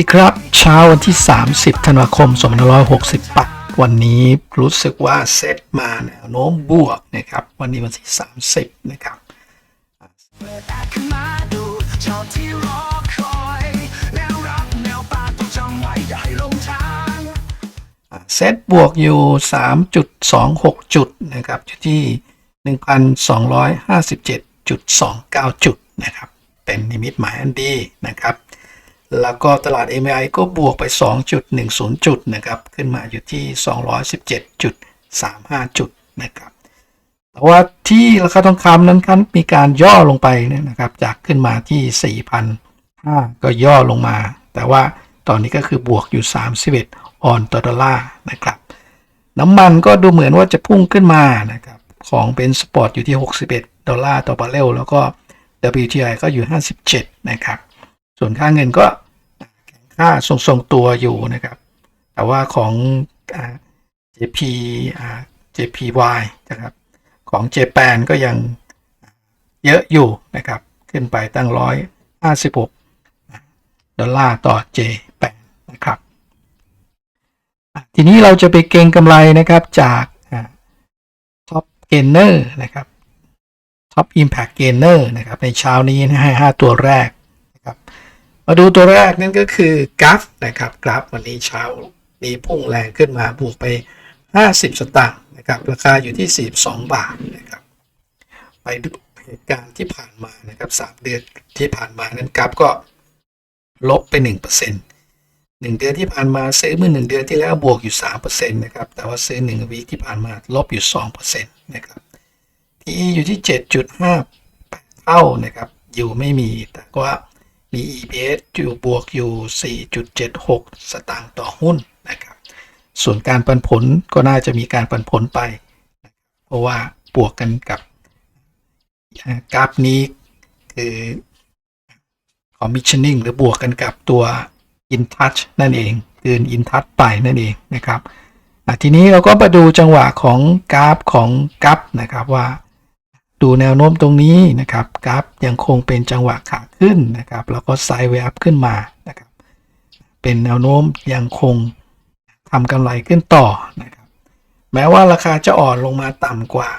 ดีครับเช้าวันที่ 30ธันวาคม2568 วันนี้รู้สึกว่าเซตมาแนวโน้มบวกนะครับ วันนี้วันที่ 30 นะครับขึ้นมาดูชอบที่รอคอยแนวรับแนวปากต้องจำไว้อย่าให้หลงทางเซตบวกอยู่ 3.26 จุดนะครับอยู่ที่ 1,257.29 จุดนะครับ เป็นนิมิตหมายอันดีนะครับ แล้วก็ตลาด MI ก็บวกไป 2.10 จุดนะครับขึ้นมาอยู่ที่ 217.35 จุดนะครับแต่ว่าที่ราคาทองคำนั้นครับมีการย่อลงไปเนี่ยนะครับจากขึ้นมาที่ 4,005 ก็ย่อลงมา แต่ว่าตอนนี้ก็คือบวกอยู่ 31 ออนต่อดอลลาร์นะครับน้ำมันก็ดูเหมือนว่าจะพุ่งขึ้นมานะครับของเป็นสปอร์ตอยู่ที่ 61 ดอลลาร์ต่อบาร์เรลแล้วก็ WTI ก็อยู่ 57 นะครับ ส่วนค่าเงินก็แข็งค่าทรงๆตัวอยู่นะครับ แต่ว่าของ JPJPY นะครับ ของเจแปนก็ยังเยอะอยู่นะครับ ขึ้นไปตั้ง 156 ดอลลาร์ต่อเจแปนนะครับ ทีนี้เราจะไปเก็งกำไรนะครับจากท็อปเกนเนอร์นะครับท็อปอิมแพ t เกนเนอร์นะครับ ในเช้านี้นะให้ 5 ตัวแรก มาดูตัวแรกนั่นก็คือกราฟนะครับกราฟวันนี้เช้านี้พุ่งแรงขึ้นมาบวกไป 50 สตางค์นะครับราคาอยู่ที่ 42 บาทนะครับไปดูเหตุการณ์ที่ผ่านมานะครับ3เดือนที่ผ่านมานั้นกราฟก็ลบไป 1% 1 เดือนที่ผ่านมาซื้อเมื่อ 1 เดือนที่แล้วบวกอยู่ 3%นะครับแต่ว่าซื้อ 1 วีที่ผ่านมาลบอยู่ 2%นะครับ PE อยู่ที่ 7.5เท่านะครับอยู่ไม่มีแต่ก็ มี EPS อยู่บวกอยู่ 4.76 สตางค์ต่อหุ้นนะครับ ส่วนการปันผลก็น่าจะมีการปันผลไป เพราะว่าบวกกันกับกราฟนี้คือ commissioning หรือบวกกันกับตัว InTouch นั่นเองคืน InTouch ไปนั่นเองนะครับทีนี้เราก็มาดูจังหวะของกราฟของกราฟนะครับว่า ดูแนวโน้มตรงนี้นะครับกราฟยังคงเป็นจังหวะขาขึ้นนะครับ แล้วก็ไซด์เวย์อัพขึ้นมานะครับ เป็นแนวโน้มยังคงทำกำไรขึ้นต่อนะครับ แม้ว่าราคาจะอ่อนลงมาต่ำกว่า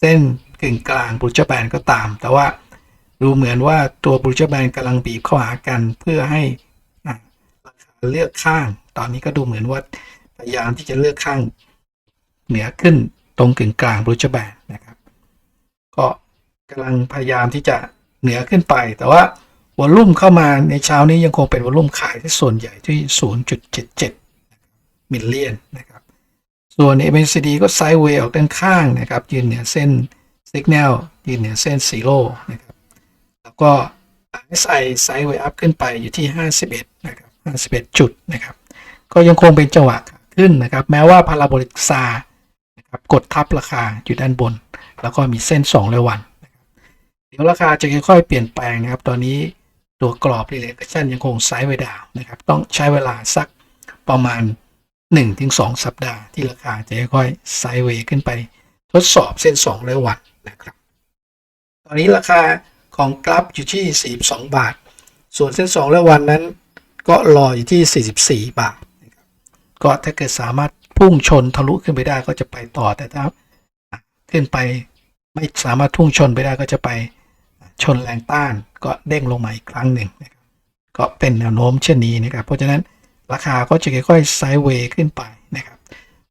เส้นกึ่งกลางบูจแบนก็ตาม แต่ว่าดูเหมือนว่าตัวบูจแบนกำลังบีบเข้าหากันเพื่อให้ราคาเลือกข้าง ตอนนี้ก็ดูเหมือนว่าพยายามที่จะเลือกข้างเหนือขึ้นตรงกึ่งกลางบูจแบนนะครับ ก็กำลังพยายามที่จะเหนือขึ้นไป แต่ว่าวอลลุ่มเข้ามาในเช้านี้ยังคงเป็นวอลลุ่มขายที่ส่วนใหญ่ที่ 0.77มิลเลียนนะครับ ส่วน MACD ก็ไซด์เวย์ออกด้านข้างนะครับ ยืนเหนือเส้น Signal ยืนเหนือเส้น Zero นะครับ แล้วก็ RSI ไซด์เวย์อัพขึ้นไปอยู่ที่ 51 นะครับ 51 จุดนะครับ ก็ยังคงเป็นจังหวะขาขึ้นนะครับ แม้ว่าพาราโบลิกซานะครับกดทับราคาอยู่ด้านบน แล้วก็มีเส้น2เรายวัน เดี๋ยวราคาจะค่อยๆเปลี่ยนแปลงนะครับ ตอนนี้ตัวกรอบ r e l a t i o n ยังคงไซด์เวดาวนะครับ ต้องใช้เวลาสักประมาณ 1-2 สัปดาห์ ที่ราคาจะค่อยๆไซด์เวขึ้นไป ทดสอบเส้น2เรายวันนะครับ ตอนนี้ราคาของกราฟอยู่ที่ 42 บาท ส่วนเส้น2เรายวันนั้น ก็รออยู่ที่ 44 บาทก็ถ้าเกิดสามารถพุ่งชนทะลุขึ้นไปได้ก็จะไปต่อแต่ถ้าขึ้นไป ไม่สามารถพุ่งชนไปได้ก็จะไปชนแรงต้านก็เด้งลงมาอีกครั้งหนึ่งก็เป็นแนวโน้มเช่นนี้นะครับ เพราะฉะนั้นราคาก็จะค่อยๆไซด์เวย์ขึ้นไปนะครับ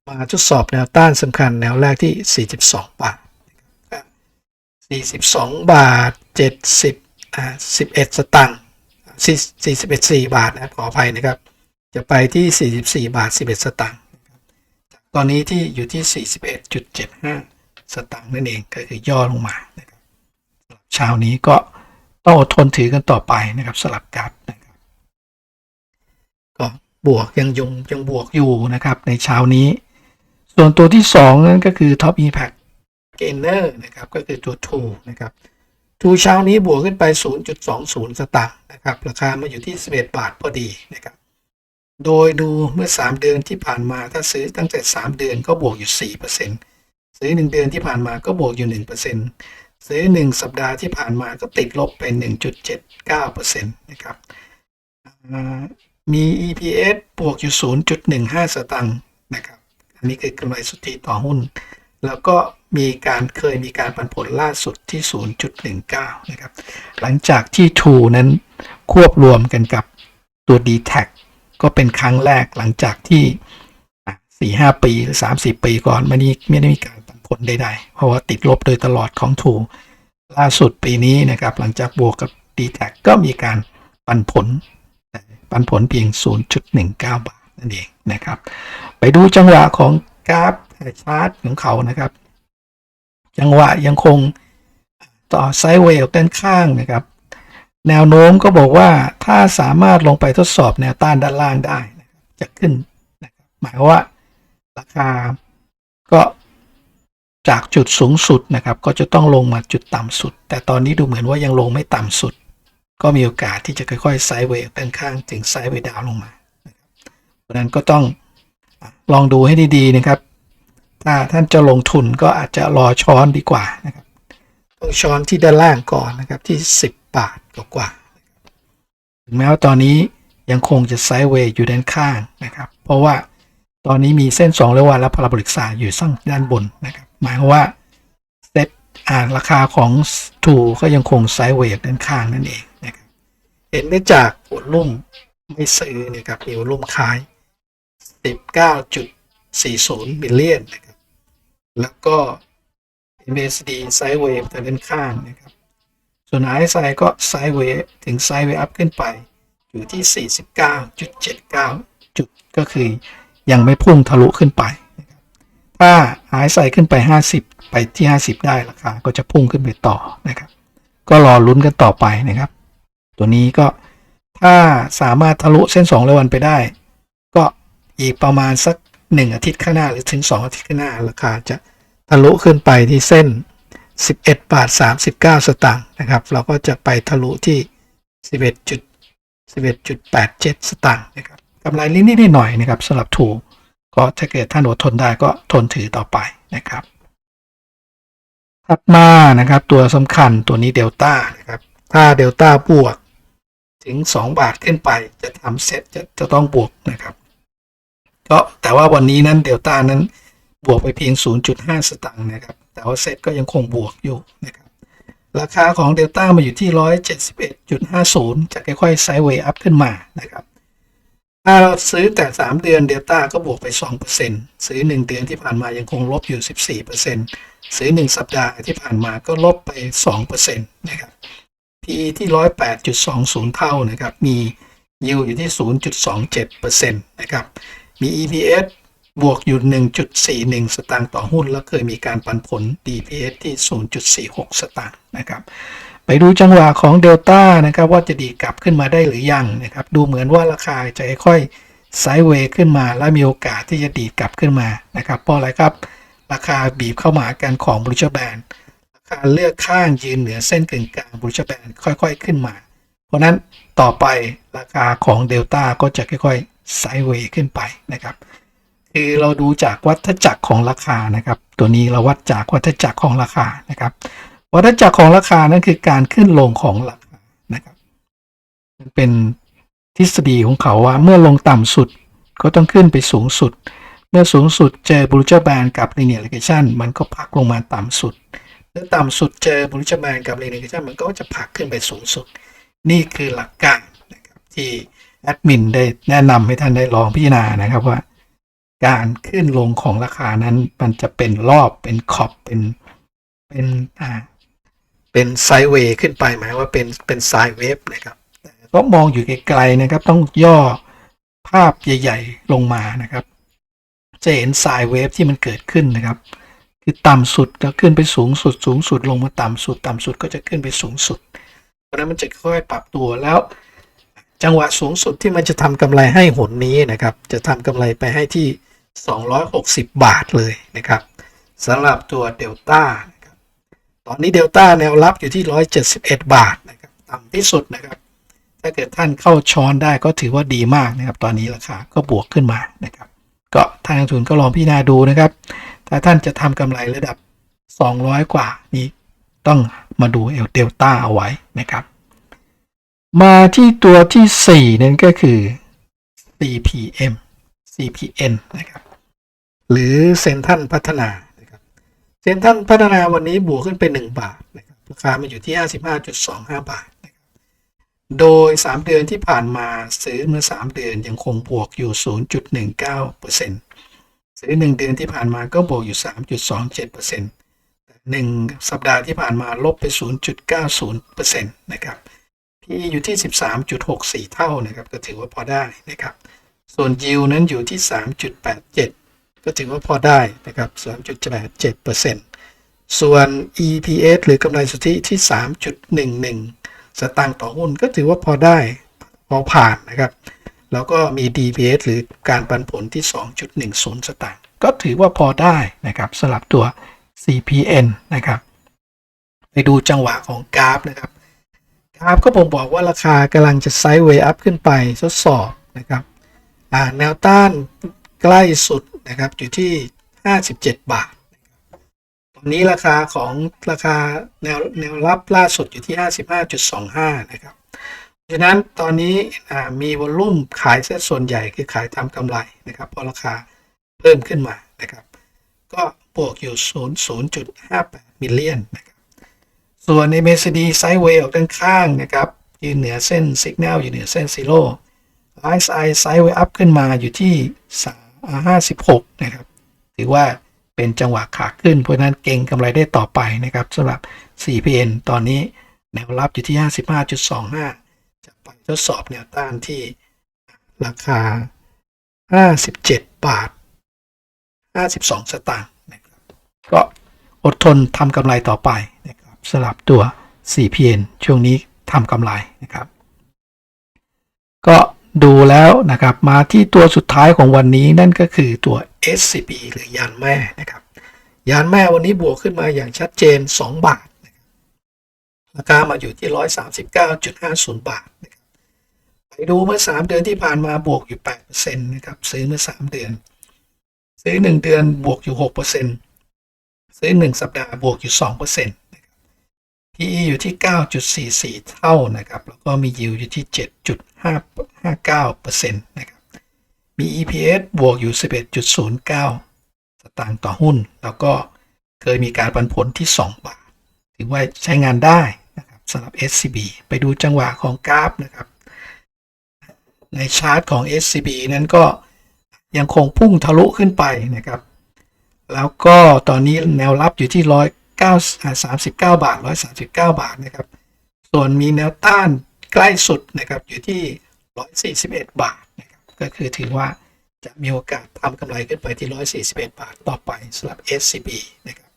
มาทดสอบแนวต้านสำคัญแนวแรกที่ 42 บาทนะครับ42 บาท 70อ่า11 สตางค์4 41 4 บาทนะครับขออภัยนะครับ จะไปที่ 44 บาท 11 สตางค์นะครับจากตอนนี้ที่อยู่ที่ 41.75 สตางค์นั่นเองก็คือย่อลงมานะครับสหรับเช้านี้ก็ต้องอดทนถือกันต่อไปนะครับสลับกับนะครับก็บวกยังยงยังบวกอยู่นะครับในเช้านี้ ส่วนตัวที่ 2 นั่นก็คือ Top Impact Gainer นะครับก็คือตัว2นะครับทูเช้านี้บวกขึ้นไป 0.20 สตางค์นะครับราคามาอยู่ที่ 11 บาทพอดีนะครับโดยดูเมื่อ 3 เดือนที่ผ่านมาถ้าซื้อตั้งแต่ 3 เดือนก็บวกอยู่ 4% ซื้อ 1 เดือนที่ผ่านมาก็บวกอยู่ 1%ซื้อ 1 สัปดาห์ที่ผ่านมาก็ติดลบไป1.79%นะครับมี EPS บวกอยู่ 0.15 สตางค์นะครับ อันนี้คือกำไรสุทธิต่อหุ้น แล้วก็มีการเคยมีการปันผลล่าสุดที่ 0.19 นะครับ หลังจากที่ True นั้นควบรวมกันกับตัว d t แทก็เป็นครั้งแรกหลังจากที่สี่ห้าปี หรือสามสี่ปีก่อนมันนี้ไม่ได้มีการ ลใดๆ เพราะว่าติดลบโดยตลอดของ True ล่าสุดปีนี้นะครับหลังจากบวกกับ d t แทก็มีการปันผล ปันผลเพียง 0.19 บาทนั่นเองนะครับ ไปดูจังหวะของกราฟชาร์ตของเขานะครับ จังหวะยังคงต่อไซด์เวย์ด้านข้างนะครับ แนวโน้มก็บอกว่าถ้าสามารถลงไปทดสอบแนวต้านด้านล่างได้นะจะขึ้นนะครับหมายว่าราคาก็ จากจุดสูงสุดนะครับ ก็จะต้องลงมาจุดต่ำสุด แต่ตอนนี้ดูเหมือนว่ายังลงไม่ต่ำสุด ก็มีโอกาสที่จะค่อยๆไซด์เวย์ด้านข้างถึงไซด์เวย์ดาวลงมานะครับเพราะนั้นก็ต้องลองดูให้ดีๆนะครับ ถ้าท่านจะลงทุนก็อาจจะรอช้อนดีกว่านะครับต้องช้อนที่ด้านล่างก่อนนะครับที่ 10 บาทกว่าถึงแม้ว่าตอนนี้ยังคงจะไซด์เวย์อยู่ด้านข้างนะครับ เพราะว่าตอนนี้มีเส้น2ระหว่าและพาราโบลิกสาอยู่สั่งด้านบนนะครับ หมายความว่าเซ็ตอ่าราคาของทูก็ยังคงไซด์เวย์ด้านข้างนั่นเองนะครับเห็นได้จากวอลุ่มไม่ซื้อนะครับมีวอลุ่มขาย 19.40 มิลเลียนนะครับ แล้วก็ MACD ไซด์เวย์แต่ด้านข้างนะครับ ส่วน RSI ก็ไซด์เวย์ถึงไซด์เวย์อัพขึ้นไป อยู่ที่ 49.79 จุดก็คือยังไม่พุ่งทะลุขึ้นไป ถ้า RSI ขึ้นไป 50 ไปที่ 50 ได้ราคาก็จะพุ่งขึ้นไปต่อนะครับ ก็รอลุ้นกันต่อไปนะครับ ตัวนี้ก็ถ้าสามารถทะลุเส้น2ระวันไปได้ ก็อีกประมาณสัก 1 อาทิตย์ข้างหน้าหรือถึง 2 อาทิตย์ข้างหน้าราคาจะทะลุขึ้นไปที่เส้น 11 บาท 39 สตางค์นะครับ เราก็จะไปทะลุที่ 11จุด11.87 สตางค์นะครับกำไรนิดๆหน่อยๆนะครับสำหรับถูก ก็ถ้าเกิดท่านอดทนได้ก็ทนถือต่อไปนะครับ ถัดมานะครับ ตัวสำคัญตัวนี้เดลต้านะครับ ถ้าเดลต้าบวกถึง 2 บาทขึ้นไปจะทำเซ็ตจะจะต้องบวกนะครับก็แต่ว่าวันนี้นั้นเดลต้านั้นบวกไปเพียง 0.5 สตางค์นะครับ แต่ว่าเซ็ตก็ยังคงบวกอยู่นะครับ ราคาของเดลต้ามาอยู่ที่ 171.50 จะค่อยๆไซด์เวย์อัพขึ้นมานะครับ ถ้าเราซื้อแต่ 3 เดือนเดลต้าก็บวกไป 2%ซื้อ 1 เดือนที่ผ่านมายังคงลบอยู่ 14%ซื้อ 1 สัปดาห์ที่ผ่านมาก็ลบไป 2%นะครับ PE ที่ 108.20 เท่านะครับ มี yield อยู่ที่ 0.27%นะครับ มี EPS บวกอยู่ 1.41 สตางค์ต่อหุ้น แล้วเคยมีการปันผล DPS ที่ 0.46 สตางค์นะครับ ไปดูจังหวะของเดลต้านะครับว่าจะดีกลับขึ้นมาได้หรือยังนะครับดูเหมือนว่าราคาจะค่อยๆไซด์เวย์ขึ้นมาและมีโอกาสที่จะดีดกลับขึ้นมานะครับเพราะอะไรครับ ราคาบีบเข้ามากันของบริษัทแบนราคาเลือกข้างยืนเหนือเส้นกึ่งกลางบริษัทแบนค่อยๆขึ้นมา เพราะนั้นต่อไปราคาของเดลต้าก็จะค่อยๆไซด์เวย์ขึ้นไปนะครับคือเราดูจากวัฏจักรของราคานะครับ ตัวนี้เราวัดจากวัฏจักรของราคานะครับ วัฏจักรของราคานั่นคือการขึ้นลงของราคานะครับมันเป็นทฤษฎีของเขาว่าเมื่อลงต่ำสุดก็ต้องขึ้นไปสูงสุด เมื่อสูงสุดเจอบริจแบนกับ linear regression มันก็พักลงมาต่ำสุดเมื่อต่ำสุดเจอบริจแบนกับ linear regression มันก็จะผลักขึ้นไปสูงสุด นี่คือหลักการนะครับที่แอดมินได้แนะนำให้ท่านได้ลองพิจารณานะครับว่า การขึ้นลงของราคานั้นมันจะเป็นรอบเป็นขอบเป็นเป็นอ่า เป็นไซด์เวย์ขึ้นไปหมายว่าเป็นเป็นไซด์เวฟนะครับต่ก็มองอยู่ไกลๆนะครับ ต้องย่อภาพใหญ่ๆลงมานะครับ จะเห็นไซด์เวฟที่มันเกิดขึ้นนะครับ คือต่ำสุดแล้วขึ้นไปสูงสุด สูงสุดลงมาต่ำสุด ต่ำสุดก็จะขึ้นไปสูงสุด เพราะนั้นมันจะค่อยปรับตัวแล้ว จังหวะสูงสุดที่มันจะทำกำไรให้หนนี้นะครับ จะทำกำไรไปให้ที่ 260 บาทเลยนะครับสำหรับตัวเดลต้า ตอนนี้เดลต้าแนวรับอยู่ที่ 171 บาทนะครับต่ำที่สุดนะครับ ถ้าเกิดท่านเข้าช้อนได้ก็ถือว่าดีมากนะครับ ตอนนี้ราคาก็บวกขึ้นมานะครับ ก็ทางทุนก็ลองพิจารณาดูนะครับ ถ้าท่านจะทำกำไรระดับ 200 กว่านี้ต้องมาดูเอลเดลต้าเอาไว้นะครับ มาที่ตัวที่ 4 นั่นก็คือ CPM CPN นะครับ หรือเซนทันพัฒนา เซ็นทันพัฒนาวันนี้บวกขึ้นไป1บาทนะครับราคามาอยู่ที่ 55.25 บาทนะครับโดย 3 เดือนที่ผ่านมาซื้อเมื่อ 3 เดือนยังคงบวกอยู่ 0.19%ซื้อ 1 เดือนที่ผ่านมาก็บวกอยู่ 3.27%แต่หนึ่งสัปดาห์ที่ผ่านมาลบไป 0.90%นะครับ PE อยู่ที่ 13.64 เท่านะครับ ก็ถือว่าพอได้นะครับ ส่วน yield นั้นอยู่ที่ 3.87 ก็ถือว่าพอได้นะครับ 3.87%ส่วน EPS หรือกำไรสุทธิที่ 3.11 สตางค์ต่อหุ้นก็ถือว่าพอได้พอผ่านนะครับ แล้วก็มี DPS หรือการปันผลที่ 2.10 สตางค์ก็ถือว่าพอได้นะครับสำหรับตัว CPN นะครับ ไปดูจังหวะของกราฟนะครับ กราฟก็ผมบอกว่าราคากำลังจะไซด์เวย์อัพขึ้นไปทดสอบนะครับแนวต้านใกล้สุด นะครับอยู่ที่ 57 บาท ตอนนี้ราคาของราคาแนวแนวรับล่าสุดอยู่ที่ 55.25 นะครับเพราะฉะนั้นตอนนี้มีวอลลุ่มขายเส้นส่วนใหญ่คือขายทำกำไรนะครับพราะราคาเพิ่มขึ้นมานะครับ ก็บวกอยู่ 0.58 มิลเลียนนะครับส่วน MACD ไซด์เวย์ออกด้านข้างนะครับยืนเหนือเส้น Signal อยู่เหนือเส้น Zero RSI ไซด์เวย์อัพขึ้นมาอยู่ที่ 56 นะครับ ถือว่าเป็นจังหวะขาขึ้น เพราะนั้นเก่งกำไรได้ต่อไปนะครับสำหรับ CPN ตอนนี้แนวรับอยู่ที่ 55.25 จะไปทดสอบแนวต้านที่ราคา 57 บาท 52 สตางค์นะครับก็อดทนทำกำไรต่อไปนะครับสำหรับตัว CPN ช่วงนี้ทำกำไรนะครับ ก็ ดูแล้วนะครับมาที่ตัวสุดท้ายของวันนี้นั่นก็คือตัว SCB หรือยานแม่นะครับยานแม่วันนี้บวกขึ้นมาอย่างชัดเจน 2 บาทราคามาอยู่ที่ 139.50 บาทนะครับไปดูเมื่อ 3 เดือนที่ผ่านมาบวกอยู่8%นะครับซื้อเมื่อ 3 เดือน ซื้อ 1 เดือนบวกอยู่ 6%ซื้อ 1 สัปดาห์บวกอยู่ 2%นะครับ PE อยู่ที่ 9.44 เท่านะครับ แล้วก็มี yield อยู่ที่ 7.59%นะครับ มี EPS บวกอยู่ 11.09 สตางค์ต่อหุ้น แล้วก็เคยมีการปันผลที่ 2 บาท ถือว่าใช้งานได้นะครับสำหรับ SCB ไปดูจังหวะของกราฟนะครับ ในชาร์ตของ SCB นั้นก็ยังคงพุ่งทะลุขึ้นไปนะครับ แล้วก็ตอนนี้แนวรับอยู่ที่ร้ อยเก้าสามสิบเก้าบาทร้อยสามสิบเก้าบาทนะครับ ส่วนมีแนวต้านใกล้สุดนะครับอยู่ที่ร้อยสี่สิบเอ็ดบาทนะครับก็คือถือว่าจะมีโอกาสทำกำไรขึ้นไปที่ร้อยสี่สิบเอ็ดบาทต่อไปสำหรับ SCB นะครับ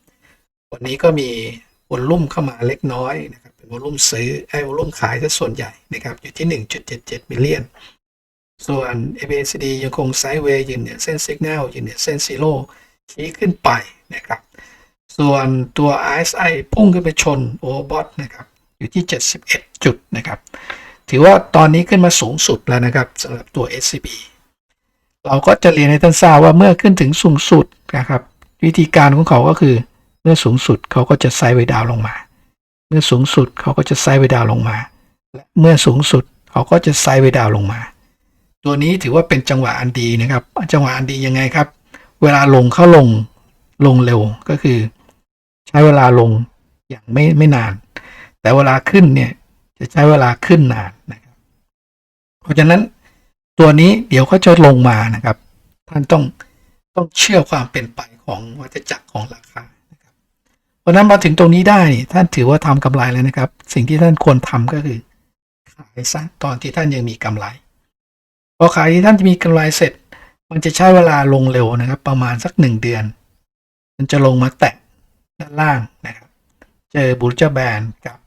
วันนี้ก็มีวอลลุ่มเข้ามาเล็กน้อยนะครับเป็นวอลลุ่มซื้อไอ้วอลลุ่มขายซะส่วนใหญ่นะครับอยู่ที่ 1.77มิลเลียนส่วน ABCD ยังคงไซด์เวย์ยืนเหนือเส้น Signal ยืนเหนือเส้น Zero ชี้ขึ้นไปนะครับ ส่วนตัว RSI พุ่งขึ้นไปชน Overbought นะครับอยู่ที่ 71 จุดนะครับ ถือว่าตอนนี้ขึ้นมาสูงสุดแล้วนะครับสำหรับตัว SCB เราก็จะเรียนให้ท่านทราบว่าเมื่อขึ้นถึงสูงสุดนะครับ วิธีการของเขาก็คือ เมื่อสูงสุดเขาก็จะไซด์เวดาวลงมา เมื่อสูงสุดเขาก็จะไซด์เวดาวลงมาและเมื่อสูงสุดเขาก็จะไซด์เวดาวลงมา ตัวนี้ถือว่าเป็นจังหวะอันดีนะครับ จังหวะอันดียังไงครับ เวลาลงเข้าลงลงเร็วก็คือ ใช้เวลาลงอย่างไม่ไม่นาน แต่เวลาขึ้นเนี่ยจะใช้เวลาขึ้นนานนะครับ เพราะฉะนั้นตัวนี้เดี๋ยวเขาจะลงมานะครับ ท่านต้องต้องเชื่อความเป็นไปของวัฏจักรของราคานะครับ เพราะนั้นมาถึงตรงนี้ได้ท่านถือว่าทำกำไรแล้วนะครับ สิ่งที่ท่านควรทำก็คือขายซะตอนที่ท่านยังมีกำไรพอขายที่ท่านจะมีกำไรเสร็จ มันจะใช้เวลาลงเร็วนะครับ ประมาณสักหนึ่งเดือน มันจะลงมาแตะ ด้านล่างนะครับ เจอบู l เจอร์แบนกับ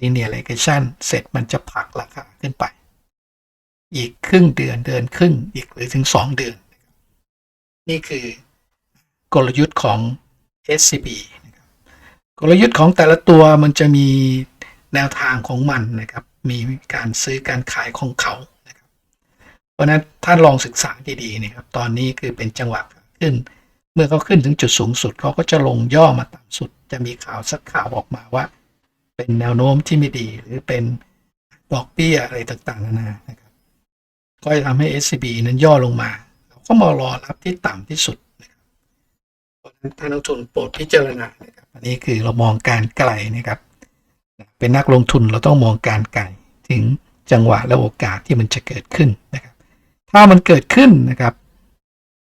linear regression เสร็จมันจะผลักราคาขึ้นไป อีกครึ่งเดือนเดือนครึ่งอีกหรือถึงสองเดือน นี่คือกลยุทธ์ของ SCB นะครับกลยุทธ์ของแต่ละตัวมันจะมีแนวทางของมันนะครับ มีการซื้อการขายของเขานะครับ เพราะฉะนั้นถ้าลองศึกษาดีๆนะครับ ตอนนี้คือเป็นจังหวะขึ้น เมื่อเขาขึ้นถึงจุดสูงสุดเขาก็จะลงย่อมาต่ำสุด จะมีข่าวสักข่าวออกมาว่า เป็นแนวโน้มที่ไม่ดี หรือเป็นดอกเบี้ยอะไรต่างๆนานานะครับก็จะทำให้ SCB นั้นย่อลงมาเราก็มารอรับที่ต่ำที่สุดนะครับท่านนักลงทุนโปรดพิจารณานะครับอันนี้คือเรามองการไกลนะครับเป็นนักลงทุนเราต้องมองการไกลถึงจังหวะและโอกาสที่มันจะเกิดขึ้นนะครับ ถ้ามันเกิดขึ้นนะครับ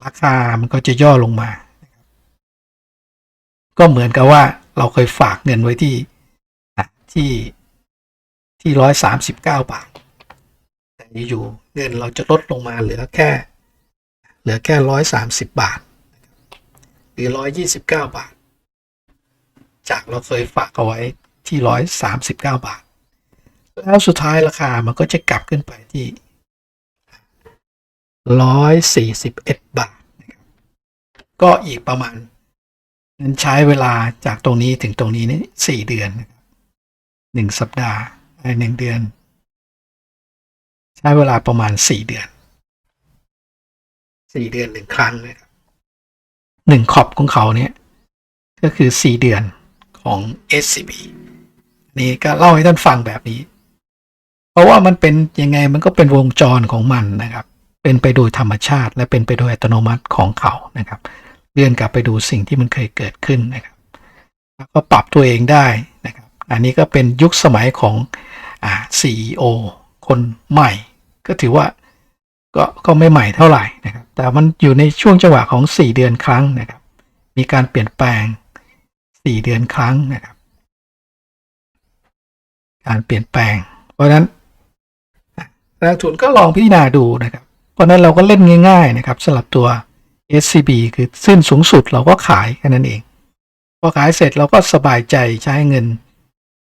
ราคามันก็จะย่อลงมา ก็เหมือนกับว่าเราเคยฝากเงินไว้ที่ที่ที่ร้อยสามสิบเก้าบาท แต่อยู่เงินเราจะลดลงมาเหลือแค่ เหลือแค่ร้อยสามสิบบาท หรือร้อยยี่สิบเก้าบาท จากเราเคยฝากเอาไว้ที่ร้อยสามสิบเก้าบาท แล้วสุดท้ายราคามันก็จะกลับขึ้นไปที่ ร้อยสี่สิบเอ็ดบาท ก็อีกประมาณมันใช้เวลาจากตรงนี้ถึงตรงนี้นี่สี่เดือนหนึ่งสัปดาห์หนึ่งเดือน ใช้เวลาประมาณสี่เดือนสี่เดือนหนึ่งครั้งนะครับหนึ่งขอบของเขาเนี่ย ก็คือสี่เดือนของ SCB นี่ก็เล่าให้ท่านฟังแบบนี้ เพราะว่ามันเป็นยังไงมันก็เป็นวงจรของมันนะครับ เป็นไปโดยธรรมชาติ และเป็นไปโดยอัตโนมัติของเขานะครับ เลื่อนกลับไปดูสิ่งที่มันเคยเกิดขึ้นนะครับแล้วก็ปรับตัวเองได้นะครับ อันนี้ก็เป็นยุคสมัยของอ่า CEO คนใหม่ ก็ถือว่าก็ก็ไม่ใหม่เท่าไหร่นะครับ แต่มันอยู่ในช่วงจังหวะของ 4 เดือนครั้งนะครับ มีการเปลี่ยนแปลง 4 เดือนครั้งนะครับ การเปลี่ยนแปลง เพราะฉะนั้นนักทุนก็ลองพิจารณาดูนะครับ เพราะนั้นเราก็เล่นง่าย ๆ นะครับสำหรับตัว SCB คือสิ้นสูงสุดเราก็ขายแค่นั้นเอง พอขายเสร็จเราก็สบายใจใช้เงิน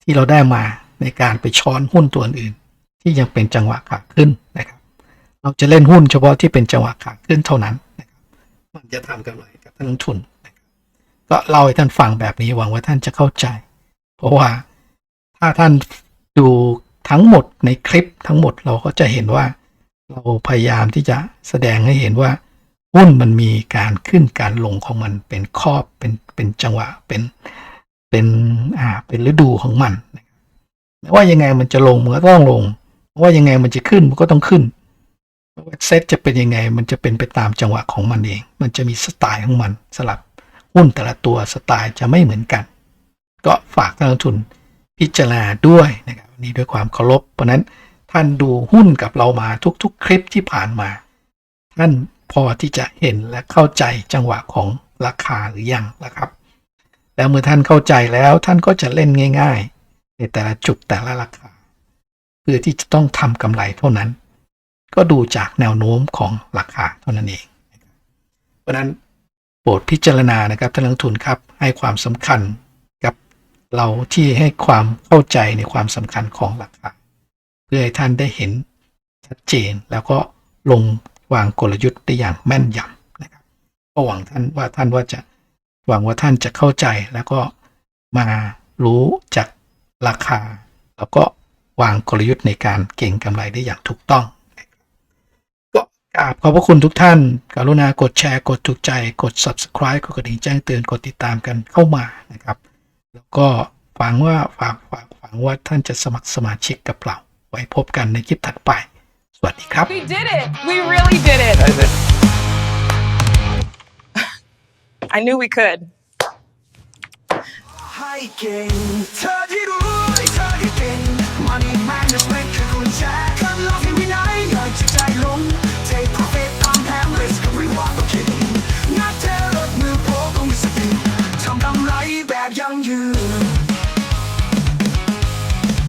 ที่เราได้มาในการไปช้อนหุ้นตัวอื่น ที่ยังเป็นจังหวะขาขึ้นนะครับ เราจะเล่นหุ้นเฉพาะที่เป็นจังหวะขาขึ้นเท่านั้นนะครับมันจะทำกำไรกับท่านลงทุนนะครับก็เล่าให้ท่านฟังแบบนี้หวังว่าท่านจะเข้าใจ เพราะว่าถ้าท่านดูทั้งหมดในคลิปทั้งหมดเราก็จะเห็นว่า เราพยายามที่จะแสดงให้เห็นว่าหุ้นมันมีการขึ้นการลงของมันเป็นครอบเป็นเป็นจังหวะเป็นเป็นอ่าเป็นฤดูของมันไม่ว่ายังไงมันจะลงมันก็ต้องลงว่ายังไงมันจะขึ้นมันก็ต้องขึ้นเซตจะเป็นยังไงมันจะเป็นไปตามจังหวะของมันเอง มันจะมีสไตล์ของมันสลับหุ้นแต่ละตัวสไตล์จะไม่เหมือนกัน ก็ฝากนักลงทุนพิจารณาด้วยนะครับนนี้ด้วยความเคารพเพราะนั้น ท่านดูหุ้นกับเรามาทุกๆ คลิปที่ผ่านมา ท่านพอที่จะเห็นและเข้าใจจังหวะของราคาหรือยังนะครับ แล้วเมื่อท่านเข้าใจแล้วท่านก็จะเล่นง่าย ๆ ในแต่ละจุดแต่ละราคา เพื่อที่จะต้องทำกำไรเท่านั้น ก็ดูจากแนวโน้มของราคาเท่านั้นเอง เพราะนั้นโปรดพิจารณานะครับท่านนักลงทุนครับให้ความสำคัญกับเราที่ให้ความเข้าใจในความสำคัญของราคา เพื่อให้ท่านได้เห็นชัดเจนแล้วก็ลงวางกลยุทธ์ได้อย่างแม่นยำนะครับก็หวังท่านว่าท่านว่าจะหวังว่าท่านจะเข้าใจแล้วก็มารู้จากราคา แล้วก็วางกลยุทธ์ในการเก่งกำไรได้อย่างถูกต้อง ก็กราบขอบพระคุณทุกท่าน กรุณากดแชร์กดถูกใจกด subscribe กดกระดิ่งแจ้งเตือนกดติดตามกันเข้ามานะครับ แล้วก็ฝังว่าฝากฝากฝังว่าท่านจะสมัครสมาชิกกับเรา ไว้พบกันในคลิปถัดไป สวัสดีครับ We did it. We really did it. I knew we could. ให้เก่งเธอที่รู้เธอที่เป็น